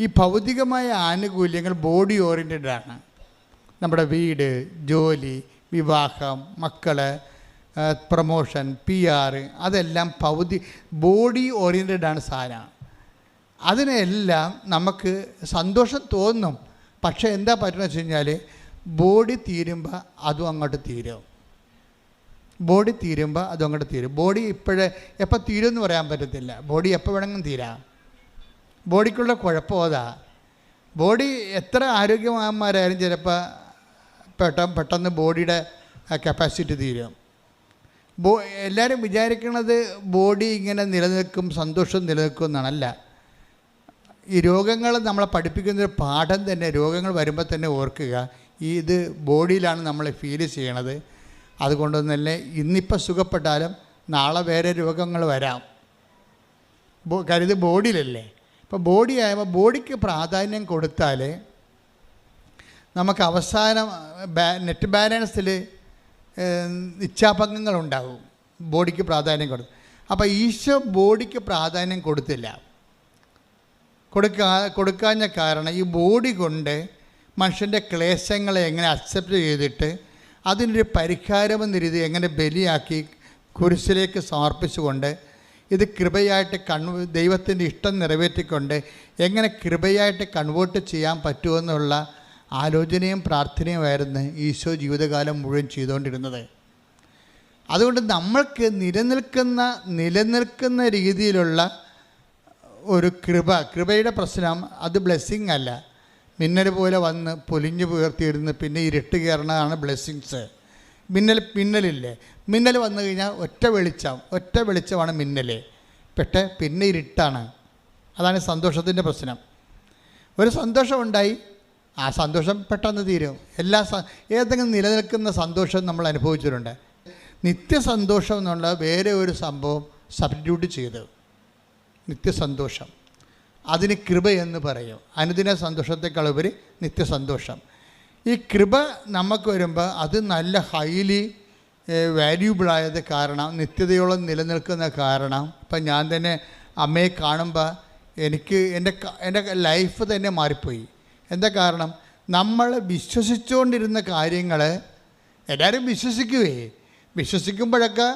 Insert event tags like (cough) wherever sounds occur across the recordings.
ഈ ഭൗതികമായ ആനുകൂല്യങ്ങൾ ബോഡി ഓറിയന്റഡ് ആണ് നമ്മുടെ വീട് ജോലി വിവാഹം മക്കൾ പ്രൊമോഷൻ പി ആർ അതെല്ലാം ഭൗതി ബോഡി ഓറിയന്റഡ് ആണ് സാധനം. അതിനെല്ലാം നമുക്ക് സന്തോഷം തോന്നും. പക്ഷേ എന്താ പറ്റുന്നത് വെച്ച് കഴിഞ്ഞാൽ ബോഡി തീരുമ്പോൾ അതും അങ്ങോട്ട് തീരും. ബോഡി തീരുമ്പോൾ അതും അങ്ങോട്ട് തീരും. ബോഡി ഇപ്പോഴേ എപ്പോൾ തീരുമെന്ന് പറയാൻ പറ്റത്തില്ല. ബോഡി എപ്പോൾ വേണമെങ്കിലും തീരാം. ബോഡിക്കുള്ള കുഴപ്പം അതാ. ബോഡി എത്ര ആരോഗ്യവാന്മാരായാലും ചിലപ്പോൾ പെട്ടെന്ന് പെട്ടെന്ന് ബോഡിയുടെ കപ്പാസിറ്റി തീരും. ബോ എല്ലാവരും വിചാരിക്കുന്നത് ബോഡി ഇങ്ങനെ നിലനിൽക്കും സന്തോഷം നിലനിൽക്കും എന്നാണല്ല. ഈ രോഗങ്ങൾ നമ്മളെ പഠിപ്പിക്കുന്നൊരു പാഠം തന്നെ രോഗങ്ങൾ വരുമ്പോൾ തന്നെ ഓർക്കുക. ഈ ഇത് ബോഡിയിലാണ് നമ്മൾ ഫീൽ ചെയ്യണത്. അതുകൊണ്ട് തന്നെ ഇന്നിപ്പോൾ സുഖപ്പെട്ടാലും നാളെ വേറെ രോഗങ്ങൾ വരാം. കരുത് ബോഡിയിലല്ലേ? ഇപ്പോൾ ബോഡി ആയപ്പോൾ ബോഡിക്ക് പ്രാധാന്യം കൊടുത്താൽ നമുക്ക് അവസാനം നെറ്റ് ബാലൻസിൽ ഇച്ഛാഭംഗങ്ങളുണ്ടാവും ബോഡിക്ക് പ്രാധാന്യം കൊടുത്തു അപ്പോൾ ഈശോ ബോഡിക്ക് പ്രാധാന്യം കൊടുത്തില്ല. കൊടുക്കാ കൊടുക്കാഞ്ഞ കാരണം ഈ ബോഡി കൊണ്ട് മനുഷ്യന്റെ ക്ലേശങ്ങളെ എങ്ങനെ അക്സെപ്റ്റ് ചെയ്തിട്ട് അതിനൊരു പരിഹാരമെന്ന രീതി എങ്ങനെ ബലിയാക്കി കുരിശിലേക്ക് സമർപ്പിച്ചുകൊണ്ട് ഇത് കൃപയായിട്ട് കൺവ ദൈവത്തിന്റെ ഇഷ്ടം നിറവേറ്റിക്കൊണ്ട് എങ്ങനെ കൃപയായിട്ട് കൺവേർട്ട് ചെയ്യാൻ പറ്റുമെന്നുള്ള ആലോചനയും പ്രാർത്ഥനയുമായിരുന്നു ഈശോ ജീവിതകാലം മുഴുവൻ ചെയ്തുകൊണ്ടിരുന്നത്. അതുകൊണ്ട് നമ്മൾക്ക് നിലനിൽക്കുന്ന നിലനിൽക്കുന്ന രീതിയിലുള്ള ഒരു കൃപ കൃപയുടെ പ്രശ്നം അത് ബ്ലെസ്സിങ് അല്ല. മിന്നൽ പോലെ വന്ന് പൊലിഞ്ഞു പുയർത്തിയിരുന്ന് പിന്നെ ഇരുട്ട് കയറണതാണ് ബ്ലെസ്സിങ്സ് മിന്നൽ മിന്നലില്ലേ? മിന്നൽ വന്നു കഴിഞ്ഞാൽ ഒറ്റ വെളിച്ചം ഒറ്റ വെളിച്ചമാണ് മിന്നൽ പെട്ടെ പിന്നെ ഇരുട്ടാണ്. അതാണ് സന്തോഷത്തിന്റെ പ്രശ്നം. ഒരു സന്തോഷമുണ്ടായി ആ സന്തോഷം പെട്ടെന്ന് തീരും. എല്ലാ ഏതെങ്കിലും നിലനിൽക്കുന്ന സന്തോഷം നമ്മൾ അനുഭവിച്ചിട്ടുണ്ട്. നിത്യസന്തോഷം എന്നുള്ള വേറെ ഒരു സംഭവം സബ്സ്റ്റിറ്റ്യൂട്ട് ചെയ്ത്. നിത്യസന്തോഷം. അതിന് കൃപ എന്ന് പറയും. അനുദിന സന്തോഷത്തെക്കാളുപരി നിത്യസന്തോഷം. ഈ കൃപ നമുക്ക് വരുമ്പോൾ അത് നല്ല ഹൈലി വാല്യൂബിളായത് കാരണം നിത്യതയോളം നിലനിൽക്കുന്ന കാരണം. ഇപ്പം ഞാൻ തന്നെ അമ്മയെ കാണുമ്പോൾ എനിക്ക് എന്റെ എന്റെ ലൈഫ് തന്നെ മാറിപ്പോയി. എന്താ കാരണം? നമ്മൾ വിശ്വസിച്ചുകൊണ്ടിരുന്ന കാര്യങ്ങൾ എല്ലാവരും വിശ്വസിക്കുവേ. വിശ്വസിക്കുമ്പോഴൊക്കെ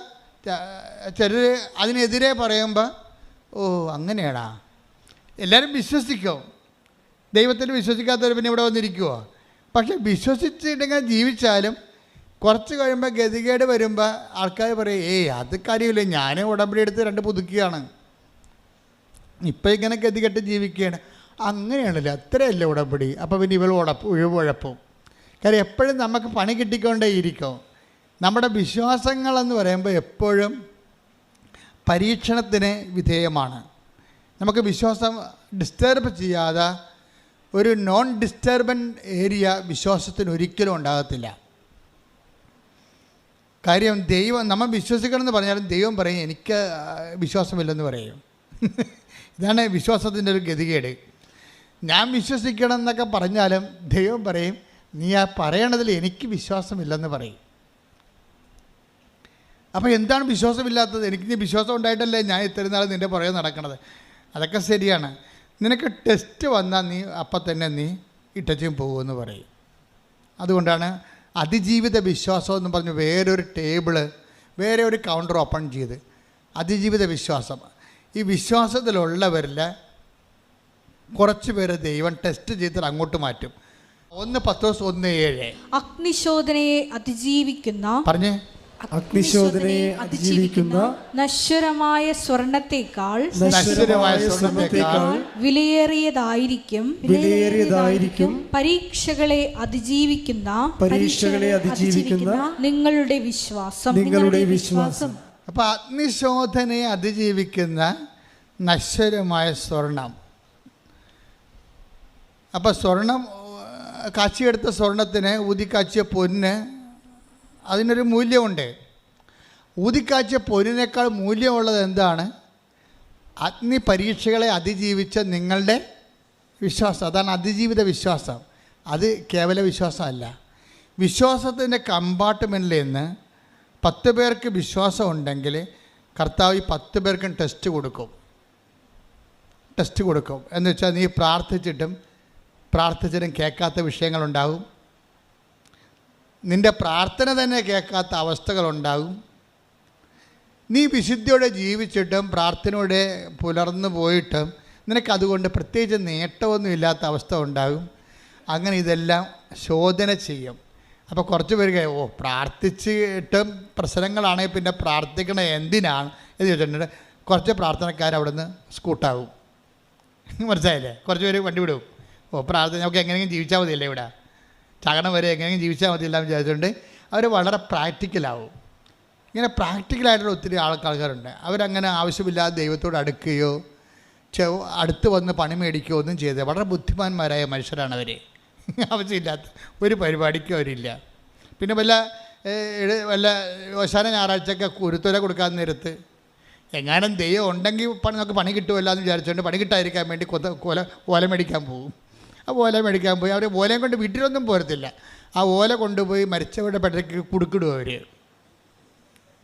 ചിലർ അതിനെതിരെ പറയുമ്പോൾ ഓ അങ്ങനെയാണാ എല്ലാവരും വിശ്വസിക്കും. ദൈവത്തിൽ വിശ്വസിക്കാത്തവർ പിന്നെ ഇവിടെ വന്നിരിക്കുമോ പക്ഷെ വിശ്വസിച്ചിട്ടിങ്ങനെ ജീവിച്ചാലും കുറച്ച് കഴിയുമ്പോൾ ഗതികേട് വരുമ്പോൾ ആൾക്കാർ പറയും ഏയ് അത് കാര്യമില്ല. ഞാൻ ഉടമ്പടി എടുത്ത് രണ്ട് പുതുക്കിയാണ് ഇപ്പം ഇങ്ങനെ ഗതികെട്ട് ജീവിക്കുകയാണ്. അങ്ങനെയാണല്ലോ. അത്രയല്ല ഉടമ്പടി. അപ്പോൾ പിന്നെ ഇവൾ ഉടപ്പ് ഉഴപ്പുഴപ്പും കാര്യം എപ്പോഴും നമുക്ക് പണി കിട്ടിക്കൊണ്ടേയിരിക്കും. നമ്മുടെ വിശ്വാസങ്ങളെന്ന് പറയുമ്പോൾ എപ്പോഴും പരീക്ഷണത്തിന് വിധേയമാണ്. നമുക്ക് വിശ്വാസം ഡിസ്റ്റർബ് ചെയ്യാതെ ഒരു നോൺ ഡിസ്റ്റർബൻ ഏരിയ വിശ്വാസത്തിന് ഒരിക്കലും ഉണ്ടാകത്തില്ല. കാര്യം ദൈവം നമ്മൾ വിശ്വസിക്കണം എന്ന് പറഞ്ഞാലും ദൈവം പറയും എനിക്ക് വിശ്വാസമില്ലെന്ന് പറയും. (laughs) ഇതാണ് വിശ്വാസത്തിന്റെ ഒരു ഗതികേട്. ഞാൻ വിശ്വസിക്കണം എന്നൊക്കെ പറഞ്ഞാലും ദൈവം പറയും നീ ആ പറയണതിൽ എനിക്ക് വിശ്വാസമില്ലെന്ന് പറയും. അപ്പോൾ എന്താണ് വിശ്വാസമില്ലാത്തത്? എനിക്ക് നീ വിശ്വാസം ഉണ്ടായിട്ടല്ലേ ഞാൻ ഇത്രയും നാൾ നിന്റെ പുറകെ നടക്കണത്? അതൊക്കെ ശരിയാണ്. നിനക്ക് ടെസ്റ്റ് വന്നാൽ നീ അപ്പം തന്നെ നീ ഇട്ടച്ചും പോകുമെന്ന് പറയും. അതുകൊണ്ടാണ് അതിജീവിത വിശ്വാസം എന്ന് പറഞ്ഞ് വേറൊരു ടേബിൾ വേറെ ഒരു കൗണ്ടർ ഓപ്പൺ ചെയ്ത് അതിജീവിത വിശ്വാസം. ഈ വിശ്വാസത്തിലുള്ളവരിൽ കുറച്ച് പേര് ദൈവം ടെസ്റ്റ് ചെയ്തിട്ട് അങ്ങോട്ട് മാറ്റും. ഒന്ന് പത്ത് ദിവസം ഒന്ന് ഏഴ്. അഗ്നിശോധനയെ അതിജീവിക്കുന്ന പറഞ്ഞേ. അഗ്നിശോധനയെ അതിജീവിക്കുന്ന നശ്വരമായ സ്വർണത്തെക്കാൾ നശ്വരമായ സ്വർണത്തേക്കാൾ വിലയേറിയതായിരിക്കും വിലയേറിയതായിരിക്കും പരീക്ഷകളെ അതിജീവിക്കുന്ന പരീക്ഷകളെ അതിജീവിക്കുന്ന നിങ്ങളുടെ വിശ്വാസം. നിങ്ങളുടെ വിശ്വാസം. അപ്പൊ അഗ്നിശോധനയെ അതിജീവിക്കുന്ന നശ്വരമായ സ്വർണം. അപ്പോൾ സ്വർണം കാച്ചിയെടുത്ത സ്വർണത്തിന് ഊതിക്കാച്ചിയ പൊന്ന് അതിനൊരു മൂല്യമുണ്ട്. ഊതിക്കാച്ചിയ പൊരിനേക്കാൾ മൂല്യമുള്ളത് എന്താണ്? അഗ്നി പരീക്ഷകളെ അതിജീവിച്ച നിങ്ങളുടെ വിശ്വാസം. അതാണ് അതിജീവിത വിശ്വാസം. അത് കേവല വിശ്വാസമല്ല. വിശ്വാസത്തിന്റെ കമ്പാർട്ട്മെന്റിൽ നിന്ന് പത്ത് പേർക്ക് വിശ്വാസം ഉണ്ടെങ്കിൽ കർത്താവ് ഈ പത്ത് പേർക്കും ടെസ്റ്റ് കൊടുക്കും. ടെസ്റ്റ് കൊടുക്കും. എന്ന് വെച്ചാൽ നീ പ്രാർത്ഥിച്ചിട്ടും പ്രാർത്ഥിച്ചിട്ടും കേൾക്കാത്ത വിഷയങ്ങളുണ്ടാകും നിന്റെ പ്രാർത്ഥന തന്നെ കേൾക്കാത്ത അവസ്ഥകളുണ്ടാകും. നീ വിശുദ്ധിയോടെ ജീവിച്ചിട്ടും പ്രാർത്ഥനയോടെ പുലർന്നു പോയിട്ടും നിനക്കതുകൊണ്ട് പ്രത്യേകിച്ച് നേട്ടമൊന്നും ഇല്ലാത്ത അവസ്ഥ ഉണ്ടാകും. അങ്ങനെ ഇതെല്ലാം ശോധന ചെയ്യും. അപ്പോൾ കുറച്ച് പേര് ഓ പ്രാർത്ഥിച്ചിട്ടും പ്രശ്നങ്ങളാണെങ്കിൽ പിന്നെ പ്രാർത്ഥിക്കണ എന്തിനാണ് എന്ന് ചോദിച്ചിട്ടുണ്ട്. കുറച്ച് പ്രാർത്ഥനക്കാർ അവിടുന്ന് സ്കൂട്ടാവും. മനസ്സിലായില്ലേ? കുറച്ച് പേര് വണ്ടി വിടും. ഓ പ്രാർത്ഥന നമുക്ക് എങ്ങനെയെങ്കിലും ജീവിച്ചാൽ മതിയല്ലേ ഇവിടെ? ചകണം വരെ എങ്ങനെയും ജീവിച്ചാൽ മതിയില്ല എന്ന് വിചാരിച്ചുകൊണ്ട് അവർ വളരെ പ്രാക്ടിക്കലാവും ഇങ്ങനെ പ്രാക്ടിക്കലായിട്ടുള്ള ഒത്തിരി ആൾക്കാരുണ്ട്. അവരങ്ങനെ ആവശ്യമില്ലാതെ ദൈവത്തോട് അടുക്കുകയോ ചെ അടുത്ത് വന്ന് പണി മേടിക്കുകയോ ഒന്നും ചെയ്ത് വളരെ ബുദ്ധിമാന്മാരായ മനുഷ്യരാണ് അവർ (laughs) ആവശ്യമില്ലാത്ത ഒരു പരിപാടിക്കും അവരില്ല. പിന്നെ വല്ല വല്ല അവസാന ഞായറാഴ്ചയൊക്കെ കുരുത്തോല കൊടുക്കാൻ നേരത്ത് എങ്ങാനും ദൈവം ഉണ്ടെങ്കിൽ പണി നമുക്ക് പണി കിട്ടുമല്ലോ എന്ന് വിചാരിച്ചുകൊണ്ട് പണി കിട്ടാതിരിക്കാൻ വേണ്ടി കൊത്ത കൊല ഓല മേടിക്കാൻ പോകും ആ ഓല മേടിക്കാൻ പോയി. അവർ ഓലയും കൊണ്ട് വീട്ടിലൊന്നും പോരത്തില്ല. ആ ഓല കൊണ്ടുപോയി മരിച്ചവരുടെ പെട്ടയ്ക്ക് കുടുക്കിടും അവർ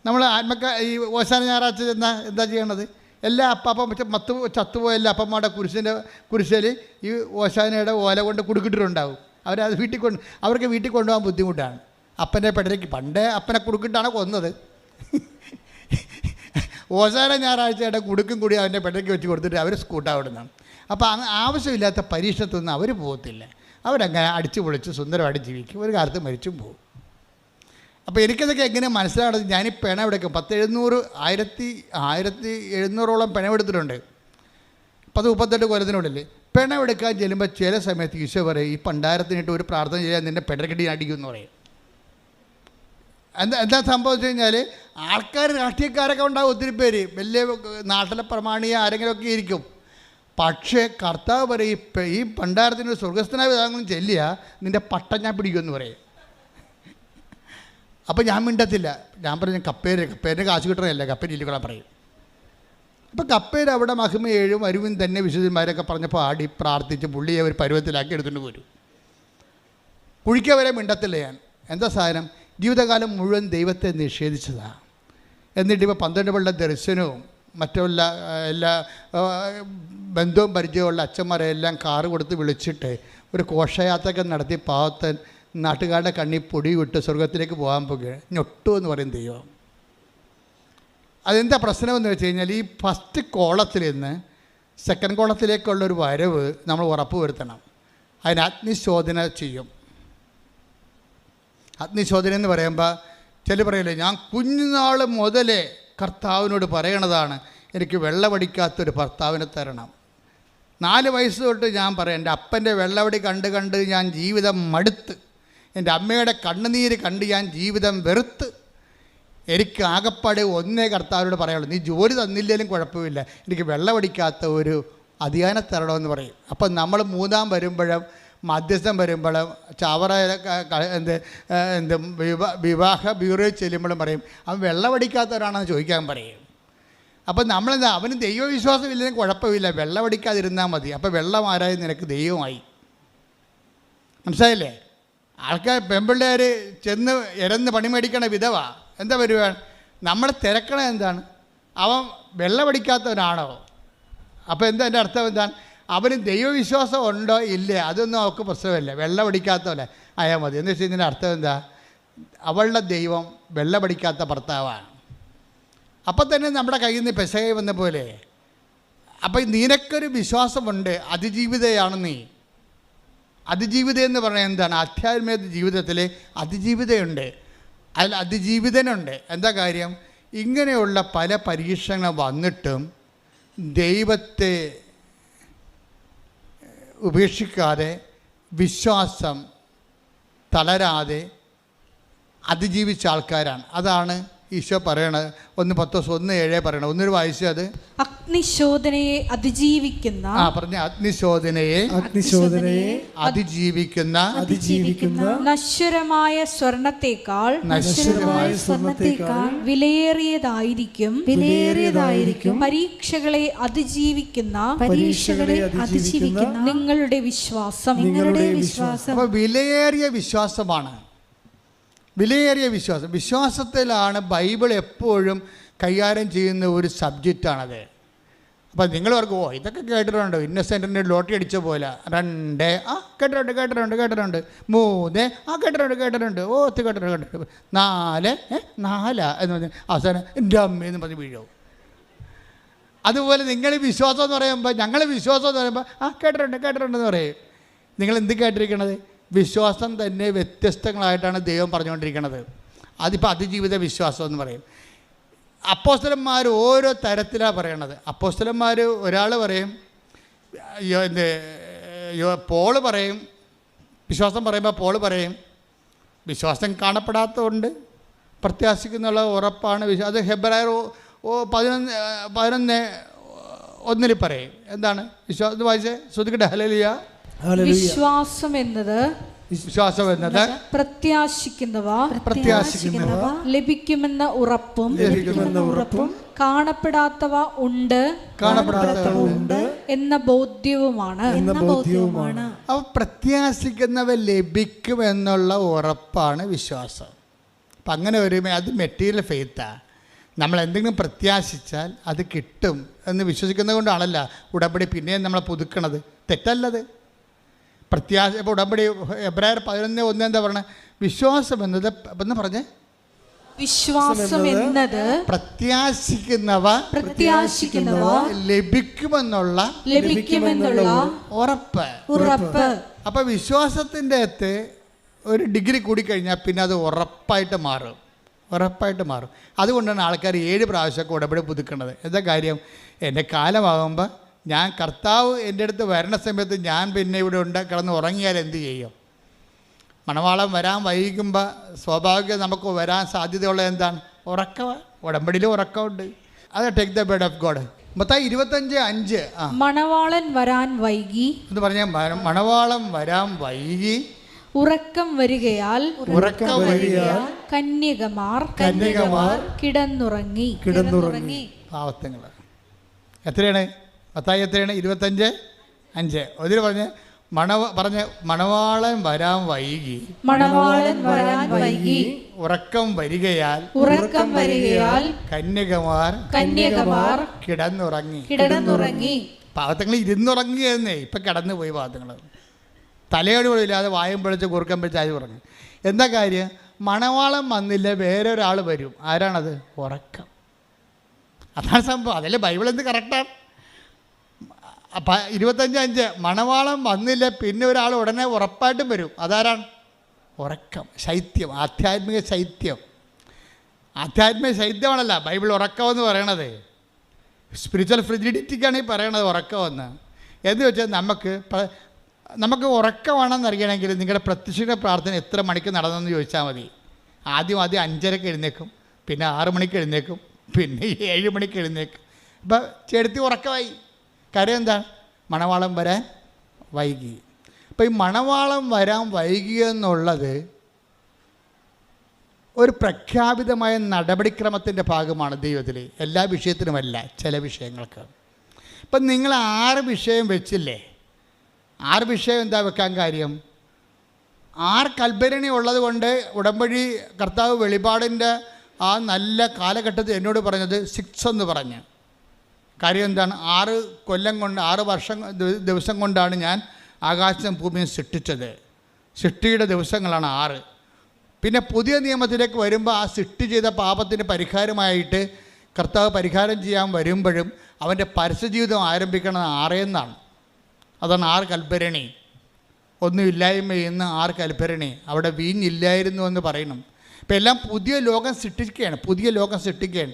നമ്മൾ ആത്മക്ക ഈ ഓശാന ഞായറാഴ്ച ചെന്നാൽ എന്താ ചെയ്യണത്? എല്ലാ അപ്പം മത്ത് ചത്തുപോയ എല്ലാ അപ്പന്മാരുടെ കുരിശിന്റെ കുരിശിൽ ഈ ഓശാനയുടെ ഓല കൊണ്ട് കുടുക്കിട്ടിട്ടുണ്ടാവും. അവരത് വീട്ടിൽ കൊണ്ട് അവർക്ക് വീട്ടിൽ കൊണ്ടുപോകാൻ ബുദ്ധിമുട്ടാണ്. അപ്പന്റെ പെട്ടയ്ക്ക് പണ്ടേ അപ്പനെ കുടുക്കിട്ടാണ് കൊന്നത്. ഓശാന ഞായറാഴ്ചയുടെ കുടുക്കും കൂടി അവന്റെ പെട്ടയ്ക്ക് വെച്ച് കൊടുത്തിട്ട് അവർ സ്കൂട്ടാവിടുന്നതാണ് അപ്പോൾ ആവശ്യമില്ലാത്ത പരീക്ഷത്തൊന്നും അവർ പോകത്തില്ല. അവരങ്ങനെ അടിച്ചു പൊളിച്ച് സുന്ദരമായിട്ട് ജീവിക്കും. ഒരു കാലത്ത് മരിച്ചും പോകും അപ്പോൾ എനിക്കതൊക്കെ എങ്ങനെ മനസ്സിലാകുന്നത് ഞാനീ ഈ പിണമെടുക്കും പത്ത് എഴുന്നൂറ് ആയിരത്തി ആയിരത്തി എഴുന്നൂറോളം പിണമെടുത്തിട്ടുണ്ട് പത്ത് മുപ്പത്തെട്ട് കൊല്ലത്തിനുള്ളിൽ പിണമെടുക്കാൻ ചെല്ലുമ്പോൾ ചില സമയത്ത് ഈശോ പറയും ഈ പണ്ടാരത്തിനിട്ട് ഒരു പ്രാർത്ഥന ചെയ്യാൻ നിന്നെ പെടക്കെട്ടി അടിക്കും എന്ന് പറയും. എന്താ എന്താ സംഭവിച്ചു കഴിഞ്ഞാൽ ആൾക്കാർ രാഷ്ട്രീയക്കാരൊക്കെ ഉണ്ടാകും ഒത്തിരി പേര്. വലിയ നാട്ടിലെ പ്രമാണിയ ആരെങ്കിലുമൊക്കെ ഇരിക്കും. പക്ഷേ കർത്താവ് പറയും ഇപ്പം ഈ പണ്ടാരത്തിന് സ്വർഗസ്ഥനായ വിധാനങ്ങളും ചെല്ലുക നിന്റെ പട്ടം ഞാൻ പിടിക്കുമെന്ന് പറയും. അപ്പം ഞാൻ മിണ്ടത്തില്ല. ഞാൻ പറഞ്ഞു കപ്പേര് കപ്പേരിന്റെ കാശ് കിട്ടണമല്ല കപ്പേരി ഇല്ലിക്കൊള്ളാൻ പറയും. അപ്പം കപ്പേര് അവിടെ മഹിമ ഏഴും അരുവും തന്നെ വിശുദ്ധന്മാരൊക്കെ പറഞ്ഞപ്പോൾ ആടി പ്രാർത്ഥിച്ച് പുള്ളിയെ ഒരു പരുവത്തിലാക്കി എടുത്തുകൊണ്ട് പോരും. കുഴിക്കവരെ മിണ്ടത്തില്ല ഞാൻ. എന്താ സാധനം? ജീവിതകാലം മുഴുവൻ ദൈവത്തെ നിഷേധിച്ചതാണ് എന്നിട്ട് ഇപ്പോൾ പന്ത്രണ്ട് പിള്ള ദർശനവും മറ്റുള്ള എല്ലാ ബന്ധുവും പരിചയമുള്ള അച്ഛന്മാരെ എല്ലാം കാറ് കൊടുത്ത് വിളിച്ചിട്ട് ഒരു ഘോഷയാത്രയൊക്കെ നടത്തി പാവത്തൻ നാട്ടുകാരുടെ കണ്ണി പൊടി വിട്ട് സ്വർഗത്തിലേക്ക് പോകാൻ പോകുകയാണ് ഞൊട്ടു എന്ന് പറയും ദൈവം. അതെന്താ പ്രശ്നമെന്ന് വെച്ച് കഴിഞ്ഞാൽ ഈ ഫസ്റ്റ് കോളത്തിൽ നിന്ന് സെക്കൻഡ് കോളത്തിലേക്കുള്ളൊരു വരവ് നമ്മൾ ഉറപ്പ് വരുത്തണം. അതിന് അഗ്നിശോധന ചെയ്യും. അഗ്നിശോധന എന്ന് പറയുമ്പോൾ ചില പറയില്ലേ ഞാൻ കുഞ്ഞുനാൾ മുതലേ കർത്താവിനോട് പറയണതാണ് എനിക്ക് വെള്ളമടിക്കാത്തൊരു ഭർത്താവിനെ തരണം. നാല് വയസ്സ് തൊട്ട് ഞാൻ പറയാം എന്റെ അപ്പന്റെ വെള്ളവടി കണ്ട് കണ്ട് ഞാൻ ജീവിതം മടുത്ത്. എന്റെ അമ്മയുടെ കണ്ണുനീര് കണ്ട് ഞാൻ ജീവിതം വെറുത്ത്. എനിക്ക് ആകപ്പാടെ ഒന്നേ കർത്താവിനോട് പറയുള്ളൂ നീ ജോലി തന്നില്ലേലും കുഴപ്പമില്ല. എനിക്ക് വെള്ളമടിക്കാത്ത ഒരു അധികാരം തരണമെന്ന് പറയും. അപ്പം നമ്മൾ മൂന്നാം വരുമ്പോഴും മധ്യസ്ഥം വരുമ്പോൾ ചവറ എന്ത് എന്ത് വിവാ വിവാഹ ബ്യൂറോയിൽ ചെല്ലുമ്പോഴും പറയും അവൻ വെള്ളമടിക്കാത്തവരാണെന്ന് ചോദിക്കാൻ പറയും. അപ്പം നമ്മളെന്താ അവന് ദൈവവിശ്വാസം ഇല്ലെങ്കിൽ കുഴപ്പമില്ല വെള്ളമടിക്കാതിരുന്നാൽ മതി. അപ്പോൾ വെള്ളം ആരായി? നിനക്ക് ദൈവമായി. മനസ്സിലായില്ലേ? ആൾക്കാർ പെമ്പിള്ളേർ ചെന്ന് ഇരന്ന് പണി മേടിക്കണ വിധവ എന്താ വരുവാൻ നമ്മളെ തിരക്കണ എന്താണ്? അവൻ വെള്ളമടിക്കാത്തവനാണോ? അപ്പോൾ എന്താ എന്റെ അർത്ഥം എന്താണ്? അവന് ദൈവവിശ്വാസം ഉണ്ടോ? ഇല്ലേ. അതൊന്നും അവൾക്ക് പ്രശ്നമില്ല. വെള്ളമടിക്കാത്തവല്ലേ അയാൽ മതി. എന്ന് വെച്ചാൽ ഇതിന്റെ അർത്ഥം എന്താ? അവളുടെ ദൈവം വെള്ളമടിക്കാത്ത ഭർത്താവാണ്. അപ്പം തന്നെ നമ്മുടെ കയ്യിൽ നിന്ന് പെശകായി വന്ന പോലെ അപ്പം നിനക്കൊരു വിശ്വാസമുണ്ട്. അതിജീവിതയാണ് നീ. അതിജീവിത എന്ന് പറഞ്ഞാൽ എന്താണ്? ആധ്യാത്മിക ജീവിതത്തിൽ അതിജീവിതയുണ്ട്. അതിൽ അതിജീവിതനുണ്ട്. എന്താ കാര്യം? ഇങ്ങനെയുള്ള പല പരീക്ഷണങ്ങൾ വന്നിട്ടും ദൈവത്തെ ഉപേക്ഷിക്കാതെ വിശ്വാസം തളരാതെ അതിജീവിച്ച ആൾക്കാരാണ്. അതാണ് ഈശോ പറയണത് ഒന്ന് പത്ത് ദിവസം ഒന്ന് ഏഴേ പറയണം ഒന്നൊരു വായിച്ചത് അഗ്നിശോധനയെ അതിജീവിക്കുന്ന ആ പറഞ്ഞ അഗ്നിശോധനയെ അഗ്നിശോധനയെ അതിജീവിക്കുന്ന അതിജീവിക്കുന്ന നശ്വരമായ സ്വർണത്തെക്കാൾ നശ്വരമായ സ്വർണത്തെക്കാൾ വിലയേറിയതായിരിക്കും വിലയേറിയതായിരിക്കും പരീക്ഷകളെ അതിജീവിക്കുന്ന പരീക്ഷകളെ അതിജീവിക്കുന്ന നിങ്ങളുടെ വിശ്വാസം നിങ്ങളുടെ വിശ്വാസം അപ്പോൾ വിലയേറിയ വിശ്വാസമാണ്. വിലയേറിയ വിശ്വാസം. വിശ്വാസത്തിലാണ് ബൈബിൾ എപ്പോഴും കൈകാര്യം ചെയ്യുന്ന ഒരു സബ്ജക്റ്റാണത്. അപ്പം നിങ്ങൾ ഓർക്കും ഓ ഇതൊക്കെ കേട്ടിട്ടുണ്ട്. ഇന്നസെന്റിന്റെ ലോട്ടറി അടിച്ച പോലെ. രണ്ട് ആ കേട്ടിട്ടുണ്ട് കേട്ടിട്ടുണ്ട് കേട്ടിട്ടുണ്ട്. മൂന്ന് ആ കേട്ടിട്ടുണ്ട് കേട്ടിട്ടുണ്ട്. ഓ ഒത്തിരി കേട്ടിട്ടുണ്ട് കേട്ടിട്ടുണ്ട്. നാല് നാലാ എന്ന് പറഞ്ഞ് അവസാനം എന്റെ എന്ന് പറഞ്ഞ് വീഴും. അതുപോലെ നിങ്ങൾ വിശ്വാസം എന്ന് പറയുമ്പോൾ ഞങ്ങൾ വിശ്വാസം എന്ന് പറയുമ്പോൾ ആ കേട്ടിട്ടുണ്ട് കേട്ടിട്ടുണ്ടെന്ന് പറയും. നിങ്ങൾ എന്ത് കേട്ടിരിക്കണത്? വിശ്വാസം തന്നെ വ്യത്യസ്തങ്ങളായിട്ടാണ് ദൈവം പറഞ്ഞുകൊണ്ടിരിക്കുന്നത് അതിപ്പോൾ അതിജീവിത വിശ്വാസം എന്ന് പറയും. അപ്പോസ്തലന്മാർ ഓരോ തരത്തിലാണ് പറയണത്. അപ്പോസ്തലന്മാർ ഒരാൾ പറയും എന്ത് പോൾ പറയും വിശ്വാസം പറയുമ്പോൾ പോൾ പറയും. വിശ്വാസം കാണപ്പെടാത്തതുകൊണ്ട് പ്രത്യാശിക്കുന്നുള്ള ഉറപ്പാണ് വിശ്വാസം അത് ഹെബ്രായർ പതിനൊന്ന് പതിനൊന്ന് ഒന്നിൽ പറയും. എന്താണ്? വിശ്വാസം വായിച്ചേ? ശ്രുതിക്കട്ടെ ഹലലിയ. വിശ്വാസം എന്നത് വിശ്വാസം എന്നത് പ്രത്യാശിക്കുന്നവ പ്രത്യാശിക്കുന്നവ ലഭിക്കുമെന്ന ഉറപ്പും ലഭിക്കുമെന്ന ഉറപ്പും കാണപ്പെടാത്തവ ഉണ്ട് കാണപ്പെടാത്തവ ഉണ്ട് എന്ന ബോധ്യവുമാണ്. എന്ന ബോധ്യവുമാണ്. അവ പ്രത്യാശിക്കുന്നവ ലഭിക്കുമെന്നുള്ള ഉറപ്പാണ് വിശ്വാസം. അപ്പം അങ്ങനെ വരുമ്പോൾ അത് മെറ്റീരിയൽ ഫെയ്ത്താണ് നമ്മൾ എന്തെങ്കിലും പ്രത്യാശിച്ചാൽ അത് കിട്ടും എന്ന് വിശ്വസിക്കുന്നത് കൊണ്ടാണല്ല ഉടമ്പടി പിന്നെയും നമ്മളെ പുതുക്കണത്. തെറ്റല്ലത്. പ്രത്യാശ ഇപ്പോൾ ഉടമ്പടി എബ്രായർ പതിനൊന്ന് ഒന്ന് എന്താ പറഞ്ഞത് വിശ്വാസം എന്നത് എന്ന് പറഞ്ഞേ? വിശ്വാസം എന്നത് പ്രത്യാശിക്കുന്നവ പ്രത്യാശിക്കുന്നവ ലഭിക്കുമെന്നുള്ള ലഭിക്കുമെന്നുള്ള ഉറപ്പ്. ഉറപ്പ്. അപ്പോൾ വിശ്വാസത്തിന്റെ അകത്ത് ഒരു ഡിഗ്രി കൂടി കഴിഞ്ഞാൽ പിന്നെ അത് ഉറപ്പായിട്ട് മാറും. ഉറപ്പായിട്ട് മാറും. അതുകൊണ്ടാണ് ആൾക്കാർ ഏഴ് പ്രാവശ്യമൊക്കെ ഉടമ്പടി പുതുക്കുന്നത് എന്താ കാര്യം? എന്റെ കാലമാകുമ്പോൾ ഞാൻ കർത്താവ് എന്റെ അടുത്ത് വരണ സമയത്ത് ഞാൻ പിന്നെ ഇവിടെ ഉണ്ട് കിടന്ന് ഉറങ്ങിയാൽ എന്ത് ചെയ്യും? മണവാളം വരാൻ വൈകുമ്പോൾ സ്വാഭാവികം നമുക്ക് വരാൻ സാധ്യതയുള്ളത് എന്താണ്? ഉറക്കവ ഉടമ്പടിയിൽ ഉറക്കമുണ്ട്. അത് take the bed of God മൊത്തം ഇരുപത്തഞ്ച് അഞ്ച് മണവാളൻ വരാൻ വൈകി. എന്ന് പറഞ്ഞാൽ മണവാളം വരാൻ വൈകി. ഉറക്കം വരികയാൽ ഉറക്കം വരികയാൽ കന്യകമാർ കന്യകമാർ കിടന്നുറങ്ങി. കിടന്നുറങ്ങി. പാവത്തങ്ങൾ എത്രയാണ്? പത്തായി എത്രയാണ് ഇരുപത്തഞ്ച് അഞ്ച്. അതിൽ പറഞ്ഞ് മണവ പറഞ്ഞ് മണവാളൻ വരാൻ വൈകി. മണവാളൻ വരാൻ വൈകി. ഉറക്കം വരികയാൽ ഉറക്കം വരികയാൽ കന്യകമാർ കന്യകമാർ കിടന്നുറങ്ങി. കിടന്നുറങ്ങി. പാവത്തങ്ങൾ ഇരുന്നുറങ്ങിയെന്നേ ഇപ്പൊ കിടന്നു പോയി പാവത്തങ്ങൾ തലയോട് പോലും ഇല്ലാതെ വായും പിടിച്ച് കുറുക്കം പിടിച്ച് ആയി ഉറങ്ങി? എന്താ കാര്യം? മണവാളം വന്നില്ല വേറെ ഒരാൾ വരും. ആരാണത്? ഉറക്കം. അതാണ് സംഭവം. അതല്ലേ ബൈബിൾ എന്ത് കറക്റ്റാണ് ഇരുപത്തഞ്ച് അഞ്ച് മണവാളം വന്നില്ല പിന്നെ ഒരാൾ ഉടനെ ഉറപ്പായിട്ടും വരും. അതാരാണ്? ഉറക്കം ശൈത്യം ആധ്യാത്മിക ശൈത്യം. ആധ്യാത്മിക ശൈത്യമാണല്ല ബൈബിൾ ഉറക്കമെന്ന് പറയണത്. സ്പിരിച്വൽ ഫ്രിജിഡിറ്റിക്കാണ് ഈ പറയണത് ഉറക്കമെന്ന്. എന്ന് വെച്ചാൽ നമുക്ക് നമുക്ക് ഉറക്കമാണെന്ന് അറിയണമെങ്കിൽ നിങ്ങളുടെ പ്രത്യക്ഷ പ്രാർത്ഥന എത്ര മണിക്ക് നടന്നെന്ന് ചോദിച്ചാൽ മതി. ആദ്യം ആദ്യം അഞ്ചരക്ക് എഴുന്നേക്കും പിന്നെ ആറ് മണിക്ക് എഴുന്നേക്കും പിന്നെ ഏഴ് മണിക്ക് എഴുന്നേക്കും അപ്പം ചെടുത്തി ഉറക്കമായി. കാര്യം എന്താ? മണവാളം വരാൻ വൈകി. അപ്പം ഈ മണവാളം വരാൻ വൈകിയെന്നുള്ളത് ഒരു പ്രഖ്യാപിതമായ നടപടിക്രമത്തിന്റെ ഭാഗമാണ് ദൈവത്തിൽ എല്ലാ വിഷയത്തിനുമല്ല ചില വിഷയങ്ങൾക്ക്. ഇപ്പം നിങ്ങൾ ആറ് വിഷയം വെച്ചില്ലേ? ആറ് വിഷയം എന്താ വെക്കാൻ കാര്യം? ആറ് കൽഭരണി ഉള്ളത് കൊണ്ട് ഉടമ്പടി കർത്താവ് വെളിപാടിന്റെ ആ നല്ല കാലഘട്ടത്തിൽ എന്നോട് പറഞ്ഞത് സിക്സ് എന്ന് പറഞ്ഞ്. കാര്യം എന്താണ്? ആറ് കൊല്ലം കൊണ്ട് ആറ് വർഷം ദിവസം കൊണ്ടാണ് ഞാൻ ആകാശം ഭൂമിയും സൃഷ്ടിച്ചത്. സൃഷ്ടിയുടെ ദിവസങ്ങളാണ് ആറ്. പിന്നെ പുതിയ നിയമത്തിലേക്ക് വരുമ്പോൾ ആ സൃഷ്ടി ചെയ്ത പാപത്തിന് പരിഹാരമായിട്ട് കർത്താവ് പരിഹാരം ചെയ്യാൻ വരുമ്പോഴും അവന്റെ പരസ്യജീവിതം ആരംഭിക്കണത് ആറേന്നാണ് അതാണ് ആറ് കൽപ്പരണി ഒന്നുമില്ലായ്മ ആറ് കൽപ്പരണി അവിടെ വീഞ്ഞില്ലായിരുന്നു എന്ന് പറയണം. ഇപ്പം എല്ലാം പുതിയ ലോകം സൃഷ്ടിക്കുകയാണ്. പുതിയ ലോകം സൃഷ്ടിക്കുകയാണ്.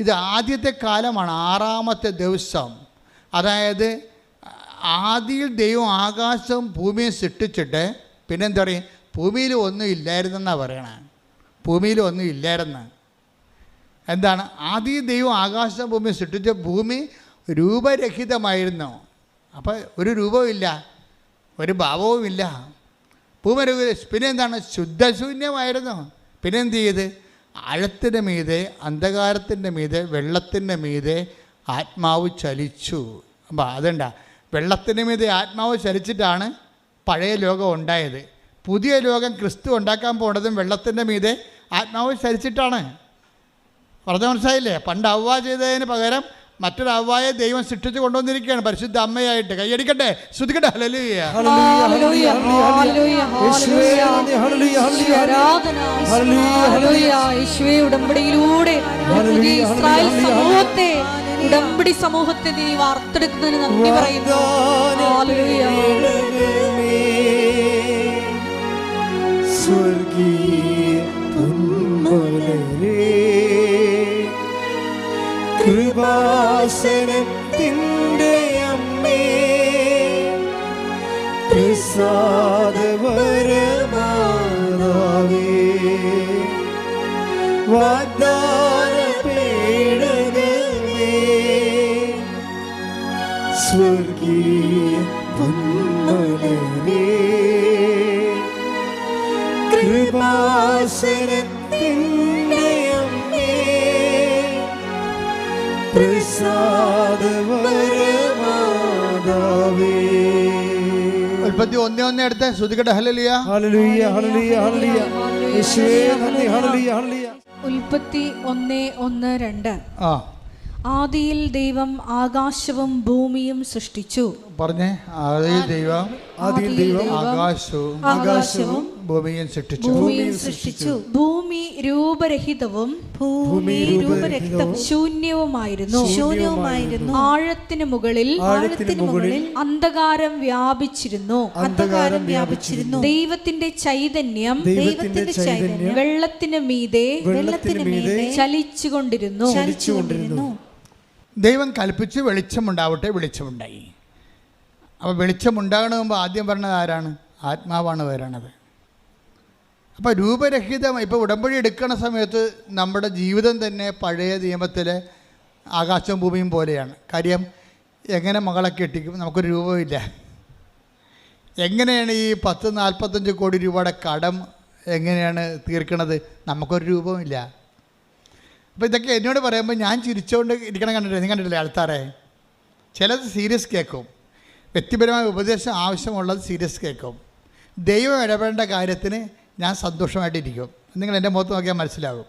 ഇത് ആദ്യത്തെ കാലമാണ് ആറാമത്തെ ദിവസം. അതായത് ആദിയിൽ ദൈവം ആകാശവും ഭൂമിയും സൃഷ്ടിച്ചിട്ട് പിന്നെന്താ പറയും ഭൂമിയിൽ ഒന്നും ഇല്ലായിരുന്നെന്നാണ് പറയണേ. ഭൂമിയിൽ ഒന്നും ഇല്ലായിരുന്നു. എന്താണ്? ആദ്യ ദൈവം ആകാശം ഭൂമി സൃഷ്ടിച്ച ഭൂമി രൂപരഹിതമായിരുന്നു. അപ്പോൾ ഒരു രൂപവുമില്ല ഒരു ഭാവവുമില്ല ഭൂമി രൂപ പിന്നെ എന്താണ് ശുദ്ധശൂന്യമായിരുന്നു. പിന്നെന്ത് ചെയ്ത്? ആഴത്തിന്റെ മീതെ അന്ധകാരത്തിന്റെ മീതെ വെള്ളത്തിന്റെ മീതെ ആത്മാവ് ചലിച്ചു. അപ്പോൾ അതുണ്ട വെള്ളത്തിന്റെ മീതെ ആത്മാവ് ചലിച്ചിട്ടാണ് പഴയ ലോകം ഉണ്ടായത്. പുതിയ ലോകം ക്രിസ്തു ഉണ്ടാക്കാൻ പോണതും വെള്ളത്തിന്റെ മീതെ ആത്മാവ് ചലിച്ചിട്ടാണ്. പറഞ്ഞ മനസ്സിലായില്ലേ? പണ്ട് അവ്വ ചെയ്തതിന് പകരം മറ്റൊരു അവ്വായെ ദൈവം സൃഷ്ടിച്ച് കൊണ്ടുവന്നിരിക്കുകയാണ്. പരിശുദ്ധ അമ്മയായിട്ട്. കൈയടിക്കട്ടെ? ശ്രുതിക്കട്ടെ ഹല്ലേലൂയ. ഹല്ലേലൂയ, ഹല്ലേലൂയ, യേശുവേ, നന്ദി, ഹല്ലേലൂയ, ഹല്ലേലൂയ. ആരാധന, ഹല്ലേലൂയ, ഹല്ലേലൂയ, യേശുവേ ഉടമ്പടിയിലൂടെ ഇസ്രായേൽ സമൂഹത്തെ ഉടമ്പടി സമൂഹത്തെ നീ വാർത്തെടുക്കുന്നതിന് നന്ദി പറയുന്നു. ഉൽപ്പത്തി ഒന്ന് ഒന്ന് രണ്ട്. ആ. ആദിയിൽ ദൈവം ആകാശവും ഭൂമിയും സൃഷ്ടിച്ചു. പറഞ്ഞേ ആദ്യ ദൈവം ആദ്യം ദൈവം ആകാശവും ആകാശവും ഭൂമിയും സൃഷ്ടിച്ചു. ഭൂമിയും സൃഷ്ടിച്ചു. ഭൂമി രൂപരഹിതവും ഭൂമി രൂപരഹിതവും ശൂന്യവുമായിരുന്നു. ശൂന്യവുമായിരുന്നു. ആഴത്തിന് മുകളിൽ ആഴത്തിന് മുകളിൽ അന്ധകാരം വ്യാപിച്ചിരുന്നു. അന്ധകാരം വ്യാപിച്ചിരുന്നു. ദൈവത്തിന്റെ ചൈതന്യം ദൈവത്തിന്റെ ചൈതന്യം വെള്ളത്തിന് മീതെ വെള്ളത്തിന് മീതെ ചലിച്ചുകൊണ്ടിരുന്നു. ചലിച്ചുകൊണ്ടിരുന്നു. ദൈവം കൽപ്പിച്ച് വെളിച്ചമുണ്ടാവട്ടെ വെളിച്ചമുണ്ടായി. അപ്പോൾ വെളിച്ചമുണ്ടാകണ മുമ്പ് ആദ്യം പറഞ്ഞത് ആരാണ്? ആത്മാവാണ് വരണത്. അപ്പോൾ രൂപരഹിതം ഇപ്പോൾ ഉടമ്പടി എടുക്കുന്ന സമയത്ത് നമ്മുടെ ജീവിതം തന്നെ പഴയ നിയമത്തിലെ ആകാശവും ഭൂമിയും പോലെയാണ്. കാര്യം എങ്ങനെ മകളെ കെട്ടിക്കും? നമുക്കൊരു രൂപമില്ല എങ്ങനെയാണ് ഈ പത്ത് നാൽപ്പത്തഞ്ച് കോടി രൂപയുടെ കടം എങ്ങനെയാണ് തീർക്കണത്? നമുക്കൊരു രൂപമില്ല അപ്പോൾ ഇതൊക്കെ എന്നോട് പറയുമ്പോൾ ഞാൻ ചിരിച്ചുകൊണ്ട് ഇരിക്കണം കണ്ടിട്ടില്ല? നീ കണ്ടിട്ടില്ലേ ആൾക്കാരെ ചിലത് സീരിയസ് കേൾക്കും. വ്യക്തിപരമായ ഉപദേശം ആവശ്യമുള്ളത് സീരിയസ് കേൾക്കും. ദൈവം ഇടപെടേണ്ട കാര്യത്തിന് ഞാൻ സന്തോഷമായിട്ടിരിക്കും. നിങ്ങൾ എന്റെ മുഖത്ത് നോക്കിയാൽ മനസ്സിലാകും.